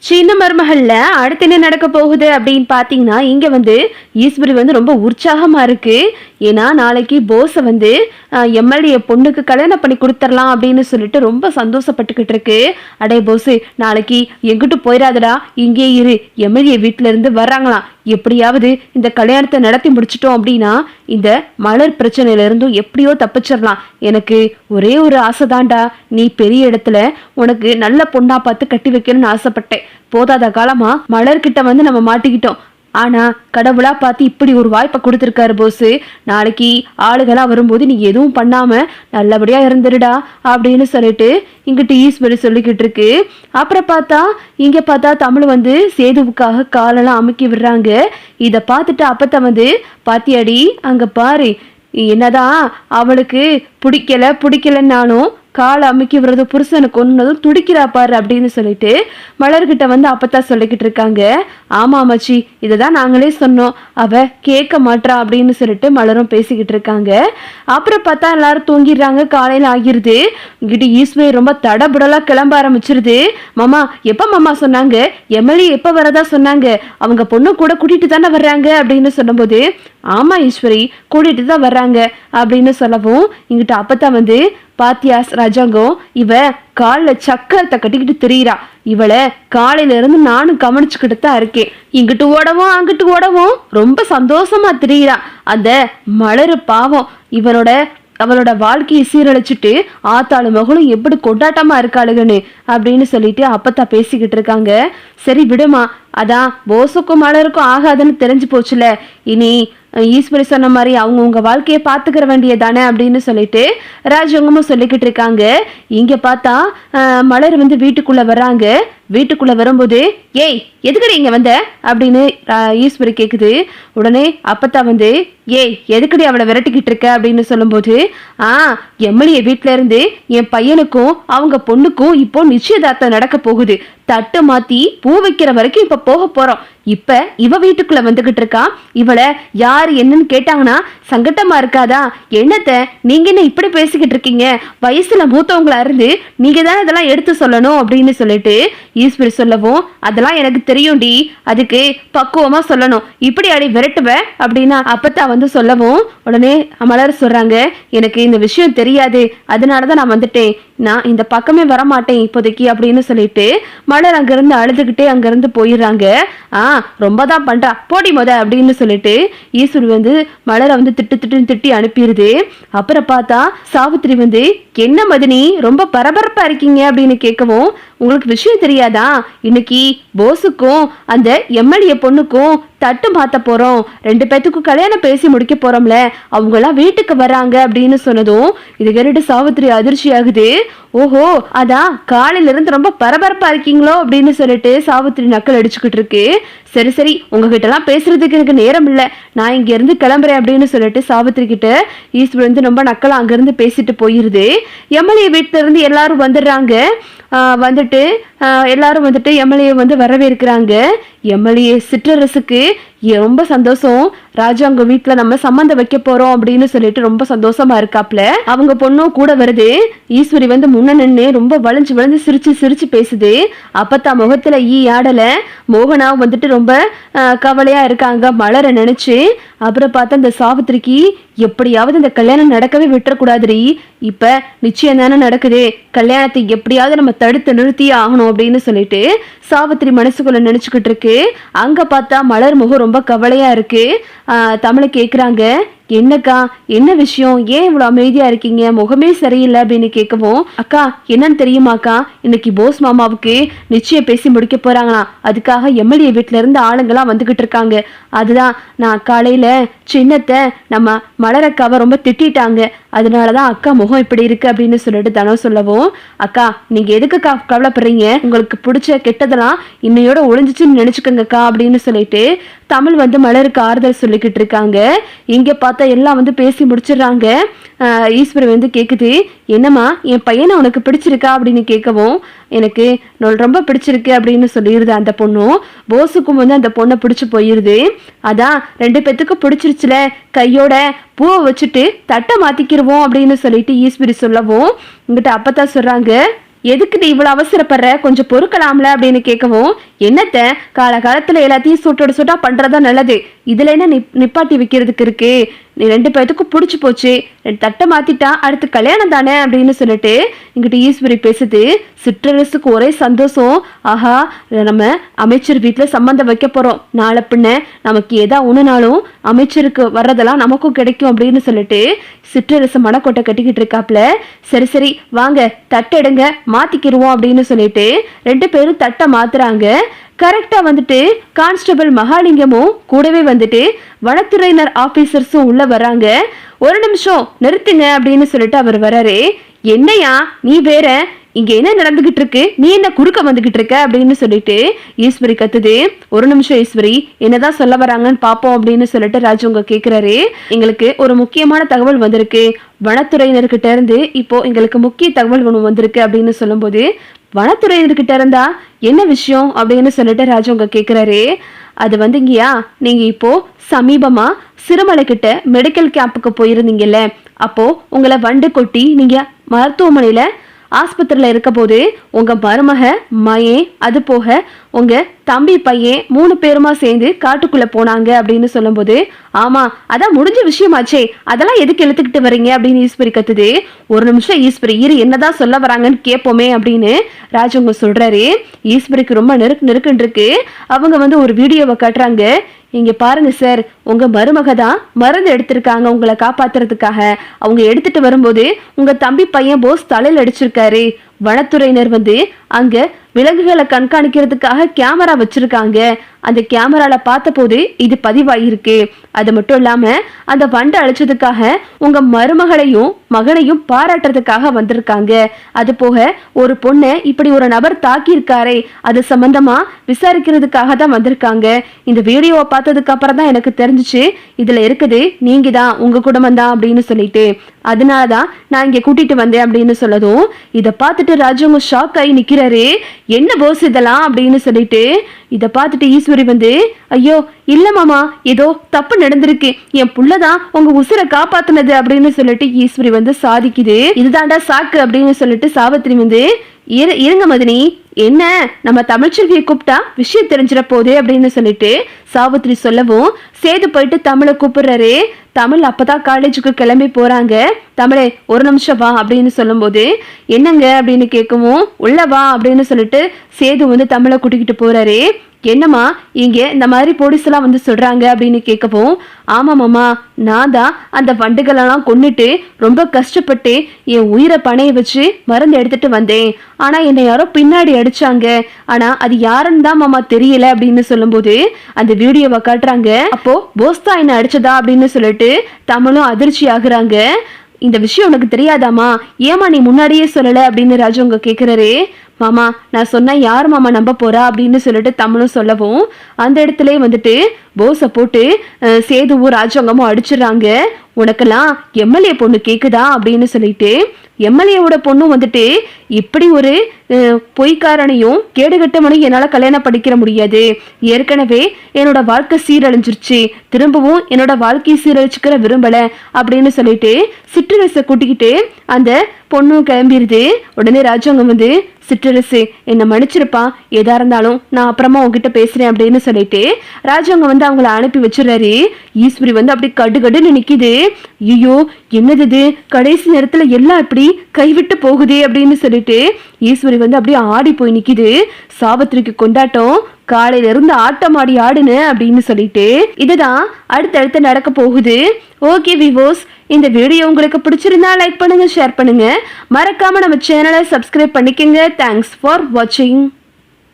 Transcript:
சின்ன மருமகள்ல அடுத்து என்ன நடக்க போகுது அப்படின்னு பார்த்தீங்கன்னா இங்க வந்து ஈஸ்வரி வந்து ரொம்ப உற்சாகமா இருக்கு. ஏன்னா நாளைக்கு போஸை வந்து எம்எல்ஏ பொண்ணுக்கு கல்யாணம் பண்ணி கொடுத்துர்லாம் அப்படின்னு சொல்லிட்டு ரொம்ப சந்தோஷப்பட்டுக்கிட்டு இருக்கு. அடே போஸு நாளைக்கு எங்கிட்டு போயிடாதடா இங்கே இரு. எம்எல்ஏ வீட்டிலேருந்து வர்றாங்களாம். எப்படியாவது இந்த கல்யாணத்தை நடத்தி முடிச்சிட்டோம் அப்படின்னா இந்த மலர் பிரச்சனையில இருந்தும் எப்படியோ தப்பிச்சிடலாம் எனக்கு ஒரே ஒரு ஆசை தாண்டா நீ பெரிய இடத்துல உனக்கு நல்ல பொண்ணா பார்த்து கட்டி வைக்கணும்னு ஆசைப்பட்டேன். போதாத காலமா மலர்கிட்ட வந்து நம்ம மாட்டிக்கிட்டோம். ஆனா கடவுளா பார்த்து இப்படி ஒரு வாய்ப்பை கொடுத்துருக்காரு போஸு. நாளைக்கு ஆளுகளாம் வரும்போது நீ எதுவும் பண்ணாம நல்லபடியா இருந்துருடா அப்படின்னு சொல்லிட்டு இங்கிட்டு ஈஸ்வரி சொல்லிக்கிட்டு இருக்கு. அப்புறம் பார்த்தா இங்க பார்த்தா தமிழ் வந்து சேதுவுக்காக காலெல்லாம் அமுக்கி விடுறாங்க. இதை பார்த்துட்டு அப்பத்த வந்து பாத்தியாடி அங்க பாரு. என்னதான் அவளுக்கு பிடிக்கல பிடிக்கலன்னாலும் காலை அமுக்கி விடுறது புருஷனுக்கு ஒன்னதும் துடிக்கிறா பாரு அப்படின்னு சொல்லிட்டு மலர்கிட்ட வந்து அப்பத்தான் சொல்லிக்கிட்டு இருக்காங்க. ஆமா மச்சி இதை தான் நாங்களே சொன்னோம். அவ கேட்க மாட்றா அப்படின்னு சொல்லிட்டு மலரும் பேசிக்கிட்டு இருக்காங்க. அப்புறம் பார்த்தா எல்லாரும் தூங்கிடுறாங்க காலையில் ஆகிருது. இங்கிட்டு ஈஸ்வரி ரொம்ப தடபுடலாக கிளம்ப ஆரம்பிச்சிருது. மாமா எப்போ மாமா சொன்னாங்க? எம்எல்ஏ எப்போ வரதா சொன்னாங்க? அவங்க பொண்ணு கூட கூட்டிட்டு தானே வர்றாங்க அப்படின்னு சொல்லும்போது ஆமா ஈஸ்வரி கூட்டிட்டு தான் வர்றாங்க அப்படின்னு சொல்லவும் இங்கிட்ட அப்பத்தான் வந்து பாத்தியாஸ் ராஜாங்கம் இவ காலில் சக்கரத்தை கட்டிக்கிட்டு திரியிறா. இவளை காலையில இருந்து நானும் கவனிச்சுக்கிட்டு தான் இருக்கேன். இங்கிட்டு ஓடவும் அங்கிட்டு ஓடவும் ரொம்ப சந்தோஷமா திரியிறா. அந்த மலரு பாவம் இவனோட அவளோட வாழ்க்கையை சீரழிச்சிட்டு ஆத்தாளு மகளும் எப்படி கொண்டாட்டமா இருக்காளுகன்னு அப்படின்னு சொல்லிட்டு அப்பத்தா பேசிக்கிட்டு இருக்காங்க. சரி விடுமா. அதான் போசுக்கும் மலருக்கும் ஆகாதுன்னு தெரிஞ்சு போச்சுல. இனி ஈஸ்வரி சொன்ன மாதிரி அவங்கவுங்க வாழ்க்கையை பார்த்துக்கிற வேண்டியதானே அப்படின்னு சொல்லிட்டு ராஜவங்கமும் சொல்லிக்கிட்டு இருக்காங்க. இங்க பார்த்தா மலர் வந்து வீட்டுக்குள்ள வர்றாங்க. வீட்டுக்குள்ள வரும்போது ஏய் எதுக்குடி இங்க வந்த? அப்படின்னு ஈஸ்வரி கேக்குது. உடனே அப்பத்தா வந்து ஏய் எதுக்குடி அவளை விரட்டிக்கிட்டு இருக்க? அப்படின்னு சொல்லும்போது ஆ எம்எல்ஏ வீட்டுல இருந்து என் பையனுக்கும் அவங்க பொண்ணுக்கும் இப்போ நிச்சயதார்த்தம் நடக்க போகுது. தட்டு மாத்தி பூ வைக்கிற வரைக்கும் இப்ப போக போறோம். இப்ப இவ வீட்டுக்குள்ள வந்துகிட்டு இருக்கா? இவளை யார் என்னன்னு கேட்டாங்கன்னா சங்கட்டமா இருக்காதா? என்னத்த நீங்க என்ன இப்படி பேசிக்கிட்டு இருக்கீங்க? வயசுல மூத்தவங்களா இருந்து நீங்க தான் இதெல்லாம் எடுத்து சொல்லணும்? அப்படின்னு சொல்லிட்டு ஈஸ்வரி சொல்லவும் அதெல்லாம் எனக்கு தெரியும்டி. அதுக்கு பக்குவமா சொல்லணும். இப்படி அடி விரட்டுவ? அப்படின்னா அப்பத்தா வந்து சொல்லவும் உடனே மலர் சொல்றாங்க. எனக்கு இந்த விஷயம் தெரியாது. அதனாலதான் நான் வந்துட்டேன். நான் இந்த பக்கமே வரமாட்டேன் இப்போதைக்கு அப்படின்னு சொல்லிட்டு மலர் அங்கிருந்து அழுதுகிட்டே அங்கிருந்து போயிடுறாங்க. ஆ ரொம்ப தான் பண்றா. போடி மொத அப்படின்னு சொல்லிட்டு ஈஸ்வரி வந்து மலரை வந்து திட்டு திட்டுன்னு திட்டி அனுப்பிடுது. அப்புறம் பார்த்தா சாவித்திரி வந்து என்ன மதினி ரொம்ப பரபரப்பா இருக்கீங்க? அப்படின்னு கேட்கவும் உங்களுக்கு விஷயம் தெரியாதா? இன்னைக்கு போஸுக்கும் அந்த எம்எல்ஏ பொண்ணுக்கும் தட்டு மாத்த போறோம். ரெண்டு பேத்துக்கும் கல்யாணம் பேசி முடிக்க போறோம்ல. அவங்களாம் வீட்டுக்கு வராங்க அப்படின்னு சொன்னதும் இது கேட்டுட்டு சாவித்திரி அதிர்ச்சி ஆகுது ஓஹோ அதான் காலையில இருந்து ரொம்ப பரபரப்பா இருக்கீங்களோ அப்படின்னு சொல்லிட்டு சாவித்திரி நக்கல் அடிச்சுக்கிட்டு இருக்கு. சரி சரி உங்ககிட்ட எல்லாம் பேசுறதுக்கு எனக்கு நேரம் இல்ல. நான் இங்க இருந்து கிளம்புறேன் அப்படின்னு சொல்லிட்டு சாவித்திரி கிட்ட ஈஸ்வரன் வந்து ரொம்ப நக்கலா அங்க இருந்து பேசிட்டு போயிருது. எம்எல்ஏ வீட்டுல இருந்து எல்லாரும் வந்துடுறாங்க. ஆஹ் வந்துட்டு எல்லாரும் வந்துட்டு எம்எல்ஏ வந்து வரவேற்கிறாங்க. எம்எல்ஏ சிற்றரசுக்கு ரொம்ப சந்தோஷம். ராஜா அவங்க வீட்டுல நம்ம சம்மந்தம் வைக்க போறோம் அப்படின்னு சொல்லிட்டு ரொம்ப சந்தோஷமா இருக்காப்ல. அவங்க பொண்ணும் கூட வருது. ஈஸ்வரி வந்து முன்ன நின்று ரொம்ப வளைஞ்சு வளைஞ்சு சிரிச்சு சிரிச்சு பேசுது. அப்பத்தா முகத்துல ஈ ஆடல. மோகனா வந்துட்டு ரொம்ப கவலையா இருக்காங்க. மலர நினைச்சு. அப்புறம் பார்த்தா அந்த சாவித்திரிக்கு எப்படியாவது இந்த கல்யாணம் நடக்கவே விட்டுறக்கூடாதுடி. இப்ப நிச்சயம் தானே நடக்குது. கல்யாணத்தை எப்படியாவது நம்ம தடுத்து நிறுத்தியே ஆகணும் அப்படின்னு சொல்லிட்டு சாவித்திரி மனசுக்குள்ள நினைச்சுக்கிட்டு இருக்கு. அங்க பார்த்தா மலர் முகம் ரொம்ப கவலையா இருக்கு. தமிழை கேக்குறாங்க. என்னக்கா என்ன விஷயம்? ஏன் இவ்வளவு அமைதியா இருக்கீங்க? முகமே சரியில்லை அப்படின்னு கேட்கவும் அக்கா என்னன்னு தெரியுமாக்கா? இன்னைக்கு போஸ் மாமாவுக்கு நிச்சயம் பேசி முடிக்க போறாங்களாம் அதுக்காக எம்எல்ஏ வீட்ல இருந்து ஆளுங்கெல்லாம் வந்துகிட்டு இருக்காங்க. அதுதான் நான் காலையில சின்னத்தை நம்ம மலரக்காவை ரொம்ப அதனால தான் அக்கா முகம் இப்படி இருக்கு அப்படின்னு சொல்லிட்டு தனோ சொல்லவும் அக்கா நீங்க எதுக்குக்கா கவலைப்படுறீங்க? உங்களுக்கு பிடிச்ச கெட்டதெல்லாம் இன்னையோட ஒளிஞ்சிச்சுன்னு நினைச்சுக்கோங்கக்கா அப்படின்னு சொல்லிட்டு தமிழ் வந்து மலருக்கு ஆறுதல் சொல்லிக்கிட்டு இருக்காங்க. இங்க பார்த்தா எல்லாம் வந்து பேசி முடிச்சிடுறாங்க. ஈஸ்வர் ஈஸ்வரி வந்து கேட்குது என்னம்மா என் பையனை உனக்கு பிடிச்சிருக்கா? அப்படின்னு கேட்கவும் எனக்கு ரொம்ப பிடிச்சிருக்கு அப்படின்னு சொல்லிடுது அந்த பொண்ணும் போஸுக்கும் வந்து அந்த பொண்ணை பிடிச்சி போயிடுது. அதான் ரெண்டு பேத்துக்கும் பிடிச்சிருச்சுல கையோட பூவை வச்சுட்டு தட்டை மாத்திக்கிருவோம் அப்படின்னு சொல்லிட்டு ஈஸ்வரி சொல்லவும் உங்ககிட்ட அப்பதான் சொல்றாங்க எதுக்கு நீ இவ்வளவு அவசரப்படுற? கொஞ்சம் பொறுக்கலாம்ல? அப்படின்னு கேட்கவும் என்னத்த? காலகாலத்துல எல்லாத்தையும் சுட்டோட சுட்டா பண்றதா நல்லது. இதுல என்ன நிப் நிப்பாட்டி வைக்கிறதுக்கு இருக்கு? நீ ரெண்டு பேர்த்துக்கும் பிடிச்சி போச்சு. ரெண்டு தட்டை மாத்திட்டா அடுத்து கல்யாணம் தானே அப்படின்னு சொல்லிட்டு இங்கிட்ட ஈஸ்வரி பேசுது. சிற்றரசுக்கு ஒரே சந்தோஷம். ஆஹா நம்ம அமைச்சர் வீட்டில் சம்மந்தம் வைக்க போறோம். நாளை பின்ன நமக்கு எதா ஒண்ணுனாலும் அமைச்சருக்கு வர்றதெல்லாம் நமக்கும் கிடைக்கும் அப்படின்னு சொல்லிட்டு சிற்றரசு மனக்கோட்டை கட்டிக்கிட்டு இருக்காப்ல. சரி சரி வாங்க தட்டை எடுங்க மாத்திக்கிருவோம் அப்படின்னு சொல்லிட்டு ரெண்டு பேரும் தட்டை மாத்துறாங்க. கரெக்டா வந்துட்டு கான்ஸ்டபிள் மகாலிங்கமும் கூடவே வந்துட்டு வனத்துறையினர் ஆபீசர்ஸும் உள்ள வராங்க ஒரு நிமிஷம் நிறுத்துங்க அப்படின்னு சொல்லிட்டு அவர் வராரு என்னையா? நீ வேற? இங்க என்ன நடந்துகிட்டு இருக்கு? நீ என்ன குறுக்க வந்துகிட்டு இருக்க? அப்படின்னு சொல்லிட்டு ஈஸ்வரி கத்துது. ஒரு நிமிஷம் ஈஸ்வரி என்னதான் சொல்ல வராங்கன்னு பாப்போம் அப்படின்னு சொல்லிட்டு ராஜுங்க கேக்குறாரு. எங்களுக்கு ஒரு முக்கியமான தகவல் வந்திருக்கு. வனத்துறையினர்கிட்ட இருந்து இப்போ எங்களுக்கு முக்கிய தகவல் ஒன்று வந்திருக்கு அப்படின்னு சொல்லும்போது வனத்துறையினர்கிட்ட இருந்தா என்ன விஷயம் அப்படின்னு சொல்லிட்டு ராஜுங்க கேக்குறாரு. அது வந்துங்கய்யா நீங்க இப்போ சமீபமா சிறுமலை கிட்ட மெடிக்கல் கேம்புக்கு போயிருந்தீங்கல்ல. அப்போ உங்களை வண்டு கொட்டி நீங்க மருத்துவமனையில ஆஸ்பத்திரியில் இருக்க போது உங்க மருமக மயே அது போக உங்க தம்பி பையன் மூணு பேருமா சேர்ந்து காட்டுக்குள்ள போனாங்க அப்படின்னு சொல்லும்போது ஆமா அதான் முடிஞ்ச விஷயமாச்சே. அதெல்லாம் எதுக்கு இழுத்துக்கிட்டு வரீங்க அப்படின்னு ஈஸ்வரி கத்துது. ஒரு நிமிஷம் ஈஸ்வரி இரு என்னதான் சொல்ல வராங்கன்னு கேட்போமே அப்படின்னு ராஜவங்க சொல்றாரு. ஈஸ்வரிக்கு ரொம்ப நெருக்கு நெருக்குன்னு இருக்கு. அவங்க வந்து ஒரு வீடியோவை காட்டுறாங்க. இங்க பாருங்க சார் உங்க மருமக தான் மருந்து எடுத்திருக்காங்க உங்களை காப்பாத்துறதுக்காக. அவங்க எடுத்துட்டு வரும்போது உங்க தம்பி பையன் போஸ் தலையில் அடிச்சிருக்காரு. வனத்துறையினர் வந்து அங்க விலங்குகளை கண்காணிக்கிறதுக்காக கேமரா வச்சிருக்காங்க. அந்த கேமரால பார்த்தபோது இது பதிவாயிருக்கு. அது மட்டும் இல்லாம அந்த வண்டை அழிச்சதுக்காக உங்க மருமகளையும் மகனையும் பாராட்டுறதுக்காக வந்திருக்காங்க. அது போக ஒரு பொண்ணை இப்படி ஒரு நபர் தாக்கியிருக்காரே அது சம்பந்தமா விசாரிக்கிறதுக்காக தான் வந்திருக்காங்க. இந்த வீடியோவை பார்த்ததுக்கு அப்புறம் தான் எனக்கு தெரிஞ்சிச்சு இதுல இருக்குது நீங்க தான் உங்க குடும்பம் தான் அப்படின்னு சொல்லிட்டு. அதனால தான் நான் இங்க கூட்டிட்டு வந்தேன் அப்படின்னு சொல்லதும் இதை பார்த்துட்டு ராஜவங்க ஷாக் ஆகி நிக்கிறாரு. என்ன போஸ் இதெல்லாம்? அப்படின்னு சொல்லிட்டு இதை பார்த்துட்டு ஈஸ்வரி வந்து ஐயோ இல்ல மாமா ஏதோ தப்பு நடந்திருக்கு. என் புள்ளதான் உங்க உசுரை காப்பாத்துனது. அப்படின்னு சொல்லிட்டு ஈஸ்வரி வந்து சாதிக்குது. இதுதான்டா சாக்கு அப்படின்னு சொல்லிட்டு சாவித்திரி வந்து இரு இருங்க மதினி. என்ன நம்ம தமிழ்ச்செல்வியை கூப்பிட்டா விஷயம் தெரிஞ்சிட போகுது அப்படின்னு சொல்லிட்டு சாவித்ரி சொல்லவும் சேது போயிட்டு தமிழை கூப்பிடுறாரு. தமிழ் அப்பதான் காலேஜுக்கு கிளம்பி போறாங்க. தமிழே ஒரு நிமிஷம் வா அப்படின்னு சொல்லும்போது என்னங்க அப்படின்னு கேட்கவும் உள்ள வா அப்படின்னு சொல்லிட்டு சேது வந்து தமிழை கூட்டிக்கிட்டு போறாரு. என்னம்மா இங்கே இந்த மாதிரி போலீஸ் எல்லாம் வந்து சொல்றாங்க அப்படின்னு கேட்கவும் ஆமா மாமா நான் தான் அந்த வண்டுகளெல்லாம் கொன்னுட்டு ரொம்ப கஷ்டப்பட்டு என் உயிரை பணைய வச்சு மருந்து எடுத்துட்டு வந்தேன். ஆனா என்னை யாரோ பின்னாடி அடிச்சாங்க. ஆனா அது யாருன்னு தான் மாமா தெரியல அப்படின்னு சொல்லும்போது அந்த வீடியோவை காட்டுறாங்க. அப்போ போஸ்தா என்னை அடிச்சதா? அப்படின்னு சொல்லிட்டு தமிழும் அதிர்ச்சி ஆகுறாங்க. இந்த விஷயம் உனக்கு தெரியாதாமா ஏமா நீ முன்னாடியே சொல்லலை அப்படின்னு ராஜு உங்க கேட்குறாரு மாமா நான் சொன்னால் யார் மாமா நம்ப போறா அப்படின்னு சொல்லிட்டு தமிழும் சொல்லவும் அந்த இடத்துல வந்துட்டு போஸை போட்டு சேதுவும் ராஜங்கமும் அடிச்சிடுறாங்க. உனக்கெல்லாம் எம்எல்ஏ பொண்ணு கேக்குதா அப்படின்னு சொல்லிட்டு எம்எல்ஏவோட பொண்ணும் வந்துட்டு இப்படி ஒரு பொய்க்காரனையும் கேடுகட்டவனையும் என்னால் கல்யாணம் படிக்கிற முடியாது. ஏற்கனவே என்னோட வாழ்க்கை சீரழிஞ்சிருச்சு. திரும்பவும் என்னோட வாழ்க்கையை சீரழிச்சுக்கிற விரும்பலை அப்படின்னு சொல்லிட்டு சிற்றரசை கூட்டிக்கிட்டு அந்த பொண்ணும் கிளம்பிடுது உடனே ராஜாங்கம் வந்து சிற்றரசு என்னை மன்னிச்சிருப்பா. எதா இருந்தாலும் நான் அப்புறமா உங்ககிட்ட பேசுறேன் அப்படின்னு சொல்லிட்டு ராஜாங்க வந்து அவங்கள அனுப்பி வச்சிடறாரு. ஈஸ்வரி வந்து அப்படி கடு கடுன்னு நிக்குது. ஐயோ என்னது இது? கடைசி நேரத்துல எல்லாம் இப்படி கைவிட்டு போகுதே அப்படின்னு சொல்லிட்டு ஈஸ்வரி வந்து அப்படியே ஆடி போய் நிக்குது. சாவித்திரிக்கு கொண்டாட்டம் காலையில இருந்து ஆட்டம் ஆடி ஆடுன அப்படின்னு சொல்லிட்டு இதுதான் அடுத்தடுத்து நடக்க போகுது. ஓகே விவோஸ் இந்த வீடியோ உங்களுக்கு பிடிச்சிருந்தா லைக் பண்ணுங்க ஷேர் பண்ணுங்க. மறக்காம நம்ம சேனலை சப்ஸ்கிரைப் பண்ணிக்கங்க. தேங்க்ஸ் ஃபார் வாட்சிங்